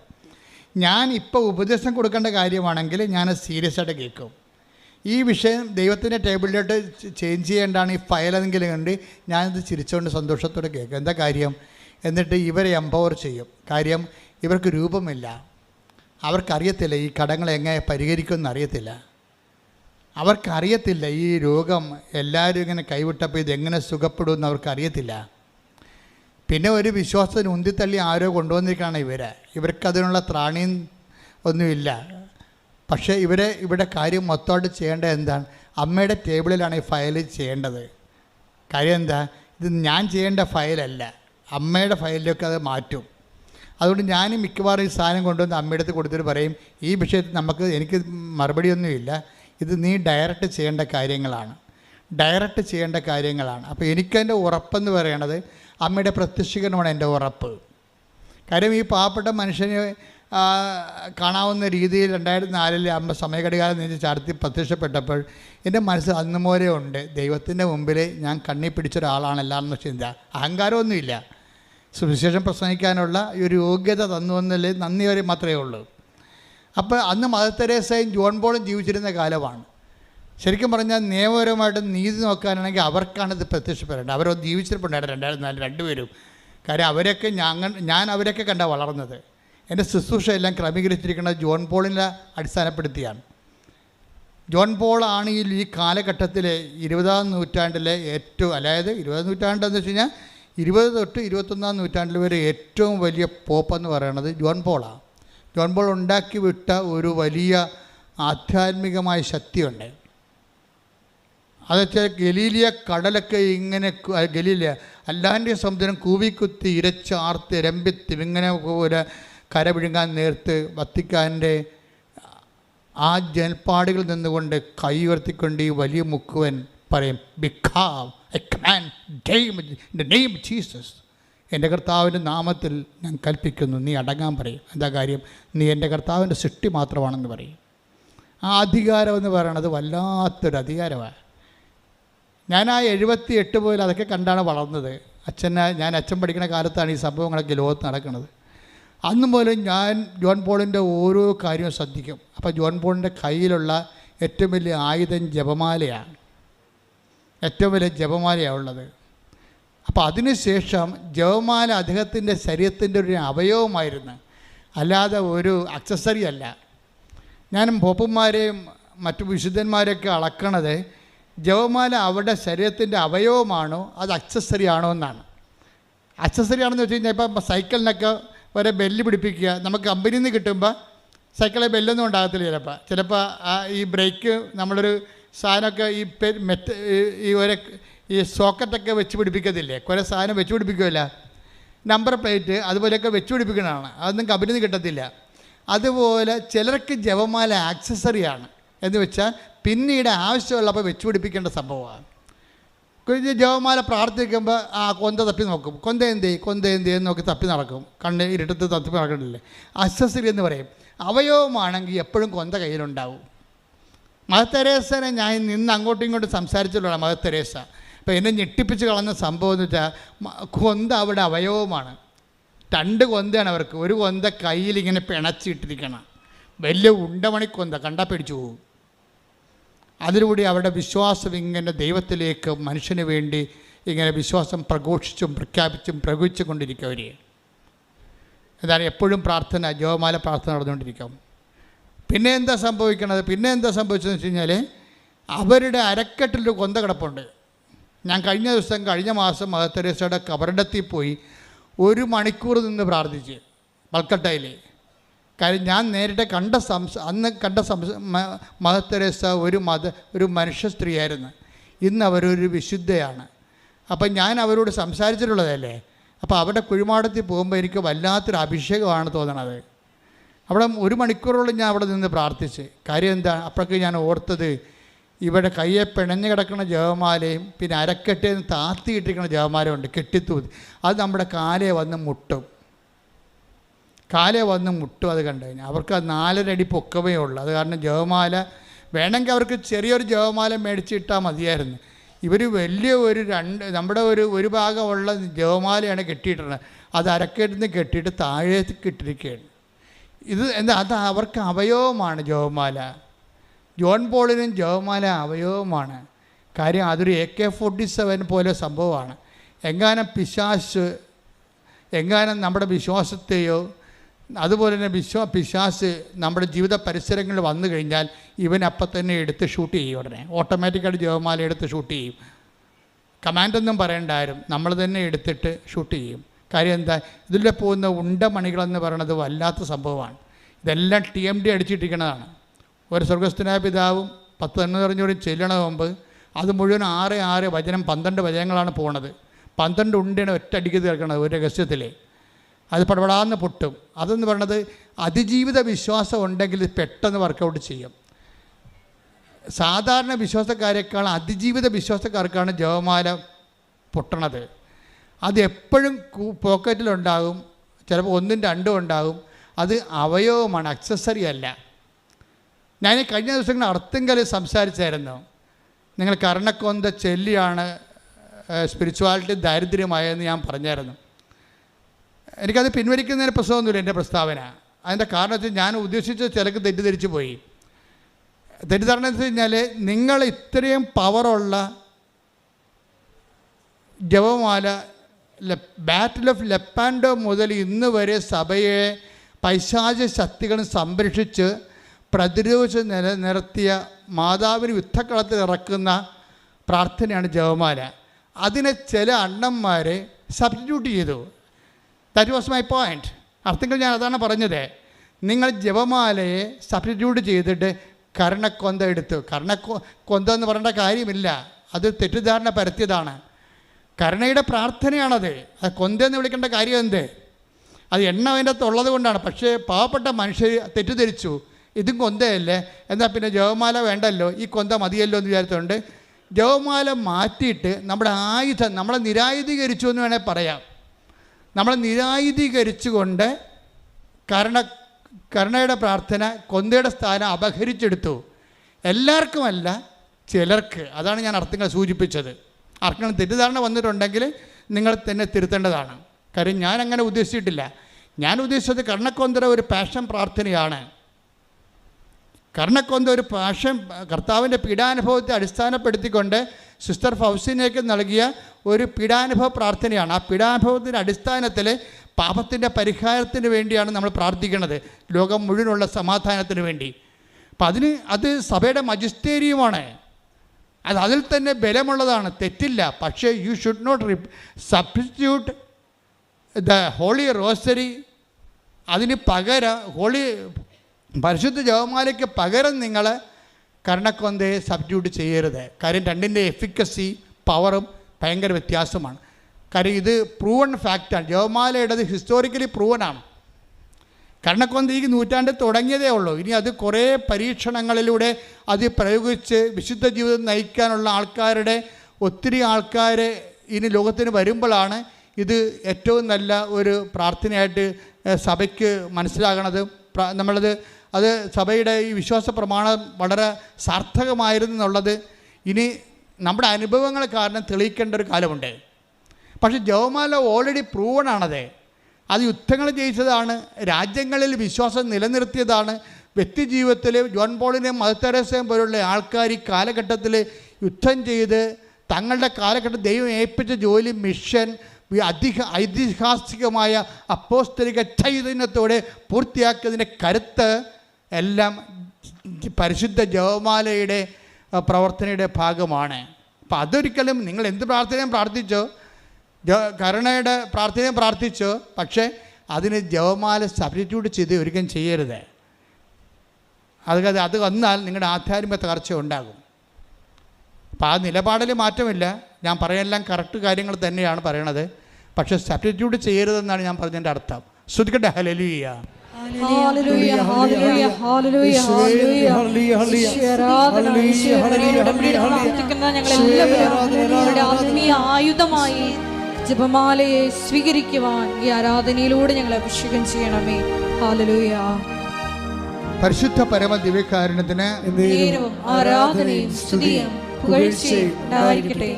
ഞാൻ ഇപ്പോൾ ഉപദേശം കൊടുക്കേണ്ട കാര്യമാണെങ്കിൽ ഞാൻ സീരിയസ് ആയിട്ട് കേൾക്കും. ഈ വിഷയം ദൈവത്തിന്റെ ടേബിളിലോട്ട് ചേഞ്ച് ചെയ്യേണ്ടാണ് ഈ ഫയലെങ്കിലും കണ്ട് ഞാനിത് ചിരിച്ചുകൊണ്ട് സന്തോഷത്തോടെ കേൾക്കും. എന്താ കാര്യം? എന്നിട്ട് ഇവരെ എംപവർ ചെയ്യും. കാര്യം ഇവർക്ക് രൂപമില്ല. അവർക്കറിയത്തില്ല ഈ കടങ്ങൾ എങ്ങനെ പരിഹരിക്കുമെന്ന് അറിയത്തില്ല. അവർക്കറിയത്തില്ല ഈ രോഗം എല്ലാവരും ഇങ്ങനെ കൈവിട്ടപ്പോൾ ഇതെങ്ങനെ സുഖപ്പെടുമെന്ന് അവർക്കറിയത്തില്ല. പിന്നെ ഒരു വിശ്വാസത്തിന് ഉന്തിത്തള്ളി ആരോ കൊണ്ടുവന്നിരിക്കുകയാണ് ഇവരെ. ഇവർക്കതിനുള്ള ത്രാണിയും ഒന്നുമില്ല. പക്ഷേ ഇവരെ ഇവിടെ കാര്യം മൊത്തമായിട്ട് ചെയ്യേണ്ടത് എന്താണ്? അമ്മയുടെ ടേബിളിലാണ് ഈ ഫയൽ ചെയ്യേണ്ടത്. കാര്യം എന്താ? ഇത് ഞാൻ ചെയ്യേണ്ട ഫയലല്ല. അമ്മയുടെ ഫയലിലൊക്കെ അത് മാറ്റും. അതുകൊണ്ട് ഞാൻ മിക്കവാറും ഈ സാധനം കൊണ്ടുവന്ന് അമ്മയുടെ അടുത്ത് കൊടുത്തിട്ട് പറയും ഈ വിഷയത്തിൽ നമുക്ക് എനിക്ക് മറുപടിയൊന്നുമില്ല ഇത് നീ ഡയറക്റ്റ് ചെയ്യേണ്ട കാര്യങ്ങളാണ്. ഡയറക്റ്റ് ചെയ്യേണ്ട കാര്യങ്ങളാണ്. അപ്പോൾ എനിക്കതിന്റെ ഉറപ്പെന്ന് പറയണത് അമ്മയുടെ പ്രത്യക്ഷീകരണമാണ് എന്റെ ഉറപ്പ്. കാര്യം ഈ പാവപ്പെട്ട മനുഷ്യനെ കാണാവുന്ന രീതിയിൽ രണ്ടായിരത്തി നാലിൽ അമ്മ സമയഘടികാലം നീച്ച് ചാർത്തി പ്രത്യക്ഷപ്പെട്ടപ്പോൾ എന്റെ മനസ്സിൽ അന്ന് മോരെ ഉണ്ട്. ദൈവത്തിന്റെ മുമ്പിൽ ഞാൻ കണ്ണി പിടിച്ച ഒരാളാണല്ല എന്ന ചിന്ത. അഹങ്കാരമൊന്നുമില്ല. സുവിശേഷം പ്രസംഗിക്കാനുള്ള ഒരു യോഗ്യത തന്നു എന്നല്ലേ നന്ദി വരെ മാത്രമേ ഉള്ളൂ. അപ്പോൾ അന്ന് മദർ തെരേസയും ജോൺ പോളും ജീവിച്ചിരുന്ന കാലമാണ്. ശരിക്കും പറഞ്ഞാൽ നിയമപരമായിട്ട് നീതി നോക്കാനാണെങ്കിൽ അവർക്കാണിത് പ്രത്യക്ഷപ്പെടേണ്ടത്. അവരോ ജീവിച്ചിട്ടുണ്ടായിരുന്നു രണ്ടായിരത്തി നാല് രണ്ടുപേരും. കാര്യം അവരൊക്കെ ഞാൻ ഞാൻ അവരൊക്കെ കണ്ട വളർന്നത്. എന്റെ ശുശ്രൂഷ എല്ലാം ക്രമീകരിച്ചിരിക്കുന്നത് ജോൺ പോളിനെ അടിസ്ഥാനപ്പെടുത്തിയാണ്. ജോൺ പോളാണ് ഈ ഈ കാലഘട്ടത്തിലെ ഇരുപതാം നൂറ്റാണ്ടിലെ ഏറ്റവും അതായത് ഇരുപതാം നൂറ്റാണ്ടെന്ന് വെച്ച് കഴിഞ്ഞാൽ ഇരുപത് തൊട്ട് ഇരുപത്തൊന്നാം നൂറ്റാണ്ടിൽ വരെ ഏറ്റവും വലിയ പോപ്പ് എന്ന് പറയുന്നത് ജോൺ പോളാണ് ജോൺ പോൾ ഉണ്ടാക്കി വിട്ട ഒരു വലിയ ആധ്യാത്മികമായ ശക്തിയുണ്ട്. അതെച്ചാൽ ഗലീലിയ കടലൊക്കെ ഇങ്ങനെ ഗലീലിയ അല്ലാന്റെ സമുദ്രം കൂവിക്കുത്തി ഇരച്ചാർത്ത് രമ്പിത്തി ഇങ്ങനെ പോലെ കര വിഴുങ്ങാൻ നേർത്ത് വത്തിക്കാന്റെ ആ ജൽപ്പാടുകളിൽ നിന്നുകൊണ്ട് കൈ ഉയർത്തിക്കൊണ്ട് ഈ വലിയ മുക്കുവൻ പറയും ബിഖാവ് ഐ കമാൻഡ് നെയിം ജീസസ്. എന്റെ കർത്താവിന്റെ നാമത്തിൽ ഞാൻ കൽപ്പിക്കുന്നു നീ അടങ്ങാൻ പറയും. എന്താ കാര്യം? നീ എന്റെ കർത്താവിന്റെ സൃഷ്ടി മാത്രമാണെന്ന് പറയും. ആ അധികാരമെന്ന് പറയുന്നത് വല്ലാത്തൊരു അധികാരമാണ് ഞാൻ ആ എഴുപത്തി എട്ട് മുതൽ അതൊക്കെ കണ്ടാണ് വളർന്നത്. അച്ഛനെ ഞാൻ അച്ഛൻ പഠിക്കുന്ന കാലത്താണ് ഈ സംഭവങ്ങളൊക്കെ ലോകത്ത് നടക്കുന്നത്. അന്ന് മുതൽ ഞാൻ ജോൺ പോളിന്റെ ഓരോ കാര്യവും ശ്രദ്ധിക്കും. അപ്പോൾ ജോൺ പോളിന്റെ കയ്യിലുള്ള ഏറ്റവും വലിയ ആയുധം ജപമാലയാണ്. ഏറ്റവും വലിയ ജപമാലയാണ് ഉള്ളത്. അപ്പോൾ അതിനുശേഷം ജപമാല അദ്ദേഹത്തിന്റെ ശരീരത്തിന്റെ ഒരു അവയവമായിരുന്നു. അല്ലാതെ ഒരു അക്സസറി അല്ല. ഞാൻ പോപ്പന്മാരെയും മറ്റു വിശുദ്ധന്മാരെയൊക്കെ അളക്കണത് ജപമാല അവരുടെ ശരീരത്തിന്റെ അവയവമാണോ അത് അക്സസറി ആണോ എന്നാണ്. അക്സസറി ആണെന്ന് വെച്ച് കഴിഞ്ഞാൽ ഇപ്പം സൈക്കിളിനൊക്കെ വരെ ബെല്ല് പിടിപ്പിക്കുക. നമുക്ക് കമ്പനിയിൽ നിന്ന് കിട്ടുമ്പോൾ സൈക്കിളിൽ ബെല്ലൊന്നും ഉണ്ടാകത്തില്ല ചിലപ്പോൾ. ചിലപ്പോൾ ആ ഈ ബ്രേക്ക് നമ്മളൊരു സാധനമൊക്കെ ഈ മെറ്റ് ഈ- ഒരു ഈ സോക്കറ്റൊക്കെ വെച്ച് പിടിപ്പിക്കത്തില്ലേ? കുറേ സാധനം വെച്ച് പിടിപ്പിക്കുമല്ല നമ്പർ പ്ലേറ്റ് അതുപോലെയൊക്കെ വെച്ച് പിടിപ്പിക്കുന്നതാണ്. അതൊന്നും കമ്പനിയിൽ നിന്ന് കിട്ടത്തില്ല. അതുപോലെ ചിലർക്ക് ജപമാല ആക്സസറിയാണ് എന്ന് വെച്ചാൽ പിന്നീട് ആവശ്യമുള്ളപ്പോൾ വെച്ച് പിടിപ്പിക്കേണ്ട സംഭവമാണ് ജവമാല പ്രാർത്ഥിക്കുമ്പോൾ ആ കൊന്ത തപ്പി നോക്കും. കൊന്ത എന്ത്? കൊന്ത എന്ത്? എന്ന് നോക്കി തപ്പി നടക്കും. കണ്ണ് ഇരുട്ടത്ത് തപ്പി നടക്കണില്ലേ അശ്വസ്തി എന്ന് പറയും. അവയവമാണെങ്കിൽ എപ്പോഴും കൊന്ത കയ്യിലുണ്ടാവും. മദർ തെരേസനെ ഞാൻ നിന്ന് അങ്ങോട്ടും ഇങ്ങോട്ടും സംസാരിച്ചിട്ടുള്ള മദർ തെരേസ. അപ്പോൾ എന്നെ ഞെട്ടിപ്പിച്ച് കളഞ്ഞ സംഭവം എന്ന് വെച്ചാൽ കൊന്ത അവിടെ അവയവമാണ്. രണ്ട് കൊന്തയാണ് അവർക്ക്. ഒരു കൊന്ത കയ്യിൽ ഇങ്ങനെ പിണച്ചിട്ടിരിക്കണം. വലിയ ഉണ്ടമണി കൊന്ത കണ്ടാൽ പിടിച്ചു പോകും അതിലൂടെ അവരുടെ വിശ്വാസം ഇങ്ങനെ ദൈവത്തിലേക്ക് മനുഷ്യന് വേണ്ടി ഇങ്ങനെ വിശ്വാസം പ്രഘോഷിച്ചും പ്രഖ്യാപിച്ചും പ്രകോപിച്ചു കൊണ്ടിരിക്കുക അവർ എന്താണ് എപ്പോഴും പ്രാർത്ഥന ജോമാല പ്രാർത്ഥന നടന്നുകൊണ്ടിരിക്കും. പിന്നെ എന്താ സംഭവിക്കണത്? പിന്നെ എന്താ സംഭവിച്ചതെന്ന് വെച്ച് കഴിഞ്ഞാൽ അവരുടെ അരക്കെട്ടിലൊരു കൊന്ത കിടപ്പുണ്ട്. ഞാൻ കഴിഞ്ഞ ദിവസം കഴിഞ്ഞ മാസം മദർ തെരേസയുടെ കബറിടത്തിൽ പോയി ഒരു മണിക്കൂർ നിന്ന് പ്രാർത്ഥിച്ച് മൽക്കട്ടയിൽ കാര്യം ഞാൻ നേരിട്ട് കണ്ട സംസ അന്ന് കണ്ട സംസ മദർ ഒരു മത ഒരു മനുഷ്യ സ്ത്രീയായിരുന്നു. ഇന്ന് അവരൊരു വിശുദ്ധയാണ്. അപ്പം ഞാൻ അവരോട് സംസാരിച്ചിട്ടുള്ളതല്ലേ? അപ്പോൾ അവരുടെ കുഴിമാടത്തിൽ പോകുമ്പോൾ എനിക്ക് വല്ലാത്തൊരു അഭിഷേകമാണ് തോന്നണത്. അവിടെ ഒരു മണിക്കൂറോളം ഞാൻ അവിടെ നിന്ന് പ്രാർത്ഥിച്ച്. കാര്യം എന്താ? അപ്പോഴൊക്കെ ഞാൻ ഓർത്തത് ഇവിടെ കയ്യെ പിണഞ്ഞു കിടക്കുന്ന ജവമാലയും പിന്നെ അരക്കെട്ടിൽ നിന്ന് താത്തിയിട്ടിരിക്കുന്ന ജവമാലയുണ്ട് കെട്ടിത്തൂതി അത് നമ്മുടെ കാലയെ വന്ന് മുട്ടും. കാലേ വന്ന് മുട്ടും അത് കണ്ടു കഴിഞ്ഞാൽ അവർക്ക് അത് നാലരടി പൊക്കവേ ഉള്ളൂ. അത് കാരണം ജവമാല വേണമെങ്കിൽ അവർക്ക് ചെറിയൊരു ജവമാല മേടിച്ചിട്ടാൽ മതിയായിരുന്നു. ഇവർ വലിയ ഒരു രണ്ട് നമ്മുടെ ഒരു ഒരു ഭാഗമുള്ള ജവമാലയാണ് കെട്ടിയിട്ടുള്ളത് അത് അരക്കെടുന്ന് കെട്ടിയിട്ട് താഴേക്ക് ഇട്ടിരിക്കുകയാണ്. ഇത് എന്താ അത് അവർക്ക് അവയവമാണ് ജവമാല. ജോൺ പോളിനും ജവമാല അവയവമാണ്. കാര്യം അതൊരു എ കെ ഫോർട്ടി സെവൻ പോലെ സംഭവമാണ്. എങ്ങാനും പിശാശ് എങ്ങാനും നമ്മുടെ വിശ്വാസത്തെയോ അതുപോലെ തന്നെ വിശ്വ പിശാസ് നമ്മുടെ ജീവിത പരിസരങ്ങളിൽ വന്നു കഴിഞ്ഞാൽ ഇവൻ അപ്പം തന്നെ എടുത്ത് ഷൂട്ട് ചെയ്യും ഉടനെ. ഓട്ടോമാറ്റിക്കായിട്ട് ജീവമാല എടുത്ത് ഷൂട്ട് ചെയ്യും. കമാൻഡൊന്നും പറയണ്ടാരും നമ്മൾ തന്നെ എടുത്തിട്ട് ഷൂട്ട് ചെയ്യും. കാര്യം എന്താ? ഇതിലെ പോകുന്ന ഉണ്ടമണികളെന്ന് പറയണത് വല്ലാത്ത സംഭവമാണ്. ഇതെല്ലാം ടി എം ഡി അടിച്ചിട്ടിരിക്കുന്നതാണ് ഒരു സ്വർഗസ്ഥനായ പിതാവും പത്ത് തന്നെ പറഞ്ഞുകൂടി ചെല്ലണ മുമ്പ് അത് മുഴുവൻ ആറ് ആറ് വചനം പന്ത്രണ്ട് വചനങ്ങളാണ് പോണത്. പന്ത്രണ്ട് ഉണ്ടിനെ ഒറ്റ അടിക്കത് കേൾക്കണത് ഒരു രഹസ്യത്തിൽ അത് പടപടാന്ന് പൊട്ടും. അതെന്ന് പറയണത് അതിജീവിത വിശ്വാസം ഉണ്ടെങ്കിൽ പെട്ടെന്ന് വർക്കൗട്ട് ചെയ്യും. സാധാരണ വിശ്വാസക്കാരെക്കാൾ അതിജീവിത വിശ്വാസക്കാർക്കാണ് ജവമാല പൊട്ടണത്. അത് എപ്പോഴും പോക്കറ്റിലുണ്ടാകും ചിലപ്പോൾ ഒന്നും രണ്ടും ഉണ്ടാകും. അത് അവയവമാണ് അക്സസറി അല്ല. ഞാൻ കഴിഞ്ഞ ദിവസങ്ങൾ അർത്ഥങ്കൽ സംസാരിച്ചായിരുന്നു. നിങ്ങൾ കർണക്കൊന്ത ചെല്ലിയാണ് സ്പിരിച്വാലിറ്റി ദാരിദ്ര്യമായെന്ന് ഞാൻ പറഞ്ഞായിരുന്നു. എനിക്കത് പിൻവലിക്കുന്നതിന് പ്രശ്നമൊന്നുമില്ല എന്റെ പ്രസ്താവന. അതിന്റെ കാരണം വെച്ചാൽ ഞാൻ ഉദ്ദേശിച്ച ചിലക്ക് തെറ്റിദ്ധരിച്ചു പോയി. തെറ്റിദ്ധാരണ എന്ന് കഴിഞ്ഞാൽ നിങ്ങൾ ഇത്രയും പവറുള്ള ജപമാല ബാറ്റിൽ ഓഫ് ലെപ്പാൻഡോ മുതൽ ഇന്ന് വരെ സഭയെ പൈശാച ശക്തികളും സംരക്ഷിച്ച് പ്രതിരോധിച്ച് നിലനിർത്തിയ മാതാവിന് യുദ്ധക്കളത്തിൽ ഇറക്കുന്ന പ്രാർത്ഥനയാണ് ജപമാല. അതിനെ ചില അണ്ണന്മാരെ സബ്സ്റ്റിറ്റ്യൂട്ട് ചെയ്തു. ദാറ്റ് വാസ് മൈ പോയിന്റ് അർത്ഥങ്ങൾ ഞാൻ അതാണ് പറഞ്ഞത്. നിങ്ങൾ ജപമാലയെ സബ്സ്റ്റിറ്റ്യൂട്ട് ചെയ്തിട്ട് കർണക്കൊന്ത എടുത്തു. കർണക്കൊ കൊന്ത എന്ന് പറയേണ്ട കാര്യമില്ല. അത് തെറ്റിദ്ധാരണ പരത്തിയതാണ്. കരുണയുടെ പ്രാർത്ഥനയാണത്. അത് കൊന്തെന്ന് വിളിക്കേണ്ട കാര്യം എന്ത്? അത് എണ്ണ അതിന്റെ ഉള്ളത് കൊണ്ടാണ്. പക്ഷേ പാവപ്പെട്ട മനുഷ്യർ തെറ്റിദ്ധരിച്ചു. ഇതും കൊന്തയല്ലേ? എന്നാൽ പിന്നെ ജവമാല വേണ്ടല്ലോ? ഈ കൊന്ത മതിയല്ലോ എന്ന് വിചാരിച്ചുകൊണ്ട് ജവമാല മാറ്റിയിട്ട് നമ്മുടെ ആയുധം നമ്മളെ നിരായുധീകരിച്ചു എന്ന് വേണേൽ പറയാം. നമ്മളെ നിരായുധീകരിച്ചുകൊണ്ട് കരുണ കരുണയുടെ പ്രാർത്ഥന കൊന്തയുടെ സ്ഥാനം അപഹരിച്ചെടുത്തു. എല്ലാവർക്കുമല്ല ചിലർക്ക്. അതാണ് ഞാൻ അർത്ഥങ്ങൾ സൂചിപ്പിച്ചത്. ആർക്കെങ്കിലും തെറ്റിദ്ധാരണ വന്നിട്ടുണ്ടെങ്കിൽ നിങ്ങൾ തന്നെ തിരുത്തേണ്ടതാണ്. കാര്യം ഞാൻ അങ്ങനെ ഉദ്ദേശിച്ചിട്ടില്ല. ഞാൻ ഉദ്ദേശിച്ചത് കർണക്കൊന്തര ഒരു പാഷൻ പ്രാർത്ഥനയാണ്. കർണക്കൊന്ത ഒരു പാഷൻ കർത്താവിന്റെ പീഡാനുഭവത്തെ അടിസ്ഥാനപ്പെടുത്തിക്കൊണ്ട് സിസ്റ്റർ ഫൗസിനേക്ക് നൽകിയ ഒരു പീഡാനുഭവ പ്രാർത്ഥനയാണ്. ആ പീഡാനുഭവത്തിന്റെ അടിസ്ഥാനത്തിൽ പാപത്തിന്റെ പരിഹാരത്തിന് വേണ്ടിയാണ് നമ്മൾ പ്രാർത്ഥിക്കുന്നത് ലോകം മുഴുവനുള്ള സമാധാനത്തിന് വേണ്ടി. അപ്പം അതിന് അത് സഭയുടെ മജിസ്റ്റേരിയുമാണ് അത് അതിൽ തന്നെ ബലമുള്ളതാണ്. തെറ്റില്ല. പക്ഷേ you should not resubstitute the holy rosary അതിന് പകരം ഹോളി പരിശുദ്ധ ജവമാലയ്ക്ക് പകരം നിങ്ങൾ കർണക്കൊന്തയെ സബ്സ്റ്റിറ്റ്യൂട്ട് ചെയ്യരുത്. കാര്യം രണ്ടിന്റെ എഫിക്കസി പവറും ഭയങ്കര വ്യത്യാസമാണ്. കാര്യം ഇത് പ്രൂവൺ ഫാക്റ്റാണ് ജപമാലയുടേത് ഹിസ്റ്റോറിക്കലി പ്രൂവനാണ് കർണക്കൊന്ത ഈ നൂറ്റാണ്ട് തുടങ്ങിയതേ ഉള്ളൂ. ഇനി അത് കുറേ പരീക്ഷണങ്ങളിലൂടെ അത് പ്രയോഗിച്ച് വിശുദ്ധ ജീവിതം നയിക്കാനുള്ള ആൾക്കാരുടെ ഒത്തിരി ആൾക്കാർ ഇനി ലോകത്തിന് വരുമ്പോഴാണ് ഇത് ഏറ്റവും നല്ല ഒരു പ്രാർത്ഥനയായിട്ട് സഭയ്ക്ക് മനസ്സിലാകണത്. നമ്മളത് അത് സഭയുടെ ഈ വിശ്വാസ പ്രമാണം വളരെ സാർത്ഥകമായിരുന്നു എന്നുള്ളത്. ഇനി നമ്മുടെ അനുഭവങ്ങൾ കാരണം തെളിയിക്കേണ്ട ഒരു കാലമുണ്ട്. പക്ഷെ ജവമാല ഓൾറെഡി പ്രൂവൺ ആണത്. അത് യുദ്ധങ്ങൾ ജയിച്ചതാണ് രാജ്യങ്ങളിൽ വിശ്വാസം നിലനിർത്തിയതാണ്. വ്യക്തിജീവിതത്തിൽ ജോൺ പോളിനെയും മദർ പോലുള്ള ആൾക്കാർ ഈ കാലഘട്ടത്തിൽ യുദ്ധം ചെയ്ത് തങ്ങളുടെ കാലഘട്ടം ദൈവം ഏൽപ്പിച്ച ജോലി മിഷൻ അധിക ഐതിഹാസികമായ അപ്പോസ്തലിക ചൈതന്യത്തോടെ പൂർത്തിയാക്കിയതിന്റെ കരുത്ത് എല്ലാം പരിശുദ്ധ ജവമാലയുടെ പ്രവർത്തനയുടെ ഭാഗമാണ്. അപ്പം അതൊരിക്കലും നിങ്ങൾ എന്ത് പ്രാർത്ഥനയും പ്രാർത്ഥിച്ചോ കരുണയുടെ പ്രാർത്ഥനയും പ്രാർത്ഥിച്ചോ പക്ഷേ അതിന് ജവമാല സബ്സ്റ്റിറ്റ്യൂട്ട് ചെയ്ത് ഒരിക്കലും ചെയ്യരുത്. അത് അത് വന്നാൽ നിങ്ങളുടെ ആധ്യാത്മിക തകർച്ച ഉണ്ടാകും. അപ്പോൾ ആ നിലപാടിൽ മാറ്റമില്ല. ഞാൻ പറയാനെല്ലാം കറക്റ്റ് കാര്യങ്ങൾ തന്നെയാണ് പറയണത്. പക്ഷേ സബ്സ്റ്റിറ്റ്യൂട്ട് ചെയ്യരുതെന്നാണ് ഞാൻ പറഞ്ഞതിന്റെ അർത്ഥം. ശ്രദ്ധിക്കട്ടെ? ഹലലിയ ആത്മീയ ആയുധമായി ജപമാലയെ സ്വീകരിക്കുവാൻ ഈ ആരാധനയിലൂടെ ഞങ്ങൾ അഭിഷേകം ചെയ്യണമേ. ഹാലലൂയ പരിശുദ്ധ പരമ ദിവ്യകാരണത്തിന് നേരവും ആരാധനയും സ്തുതിയും പുകഴ്ചയും ഉണ്ടായിരിക്കട്ടെ.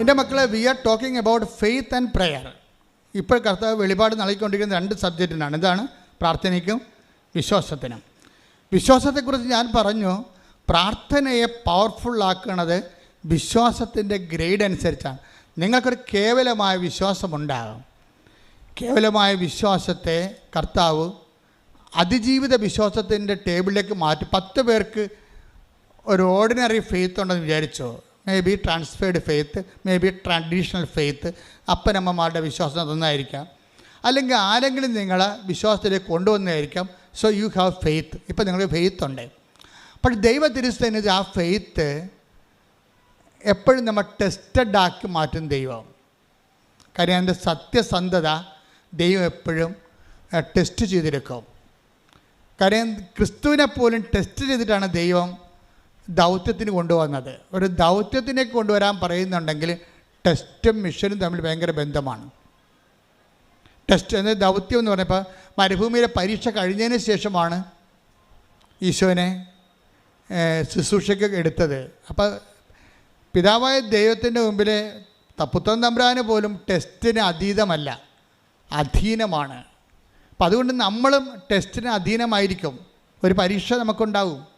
എന്റെ മക്കളെ we are talking about faith and prayer ഇപ്പോൾ കർത്താവ് വെളിപാട് നൽകിക്കൊണ്ടിരിക്കുന്ന രണ്ട് സബ്ജക്റ്റിനാണ് എന്താണ്? പ്രാർത്ഥനയ്ക്കും വിശ്വാസത്തിനും. വിശ്വാസത്തെക്കുറിച്ച് ഞാൻ പറഞ്ഞു പ്രാർത്ഥനയെ പവർഫുള്ളാക്കുന്നത് വിശ്വാസത്തിന്റെ ഗ്രേഡ് അനുസരിച്ചാണ്. നിങ്ങൾക്കൊരു കേവലമായ വിശ്വാസമുണ്ടാകും. കേവലമായ വിശ്വാസത്തെ കർത്താവ് അതിജീവിത വിശ്വാസത്തിന്റെ ടേബിളിലേക്ക് മാറ്റി. പത്ത് പേർക്ക് ഒരു ഓർഡിനറി ഫെയ്ത്ത് ഉണ്ടെന്ന് വിചാരിച്ചോ? May be transferred faith may be traditional faith അപ്പനമ്മമാരുടെ വിശ്വാസം അതൊന്നായിരിക്കാം അല്ലെങ്കിൽ ആരെങ്കിലും നിങ്ങളെ വിശ്വാസത്തിലേക്ക് കൊണ്ടുവന്നായിരിക്കാം സോ യു ഹാവ് ഫെയ്ത്ത് ഇപ്പം നിങ്ങൾ ഫെയ്ത്ത് ഉണ്ട്. പക്ഷെ ദൈവ തിരുസ്ഥനിത് ആ ഫെയ്ത്ത് എപ്പോഴും നമ്മൾ ടെസ്റ്റഡ് ആക്കി മാറ്റും ദൈവം. കാര്യം അതിന്റെ സത്യസന്ധത ദൈവം എപ്പോഴും ടെസ്റ്റ് ചെയ്തെടുക്കും കാര്യം ക്രിസ്തുവിനെ പോലും ടെസ്റ്റ് ചെയ്തിട്ടാണ് ദൈവം ദൗത്യത്തിന് കൊണ്ടുവന്നത്. ഒരു ദൗത്യത്തിനെ കൊണ്ടുവരാൻ പറയുന്നുണ്ടെങ്കിൽ ടെസ്റ്റും മിഷനും തമ്മിൽ ഭയങ്കര ബന്ധമാണ്. ടെസ്റ്റ് എന്ന ദൗത്യം എന്ന് പറഞ്ഞപ്പോൾ മരുഭൂമിയിലെ പരീക്ഷ കഴിഞ്ഞതിന് ശേഷമാണ് ഈശോനെ ശുശ്രൂഷയ്ക്ക് എടുത്തത്. അപ്പോൾ പിതാവായ ദൈവത്തിന്റെ മുമ്പിൽ തപ്പുത്തൻ തമ്പ്രാന് പോലും ടെസ്റ്റിന് അതീതമല്ല അധീനമാണ്. അപ്പം അതുകൊണ്ട് നമ്മളും ടെസ്റ്റിന് അധീനമായിരിക്കും. ഒരു പരീക്ഷ നമുക്കുണ്ടാവും.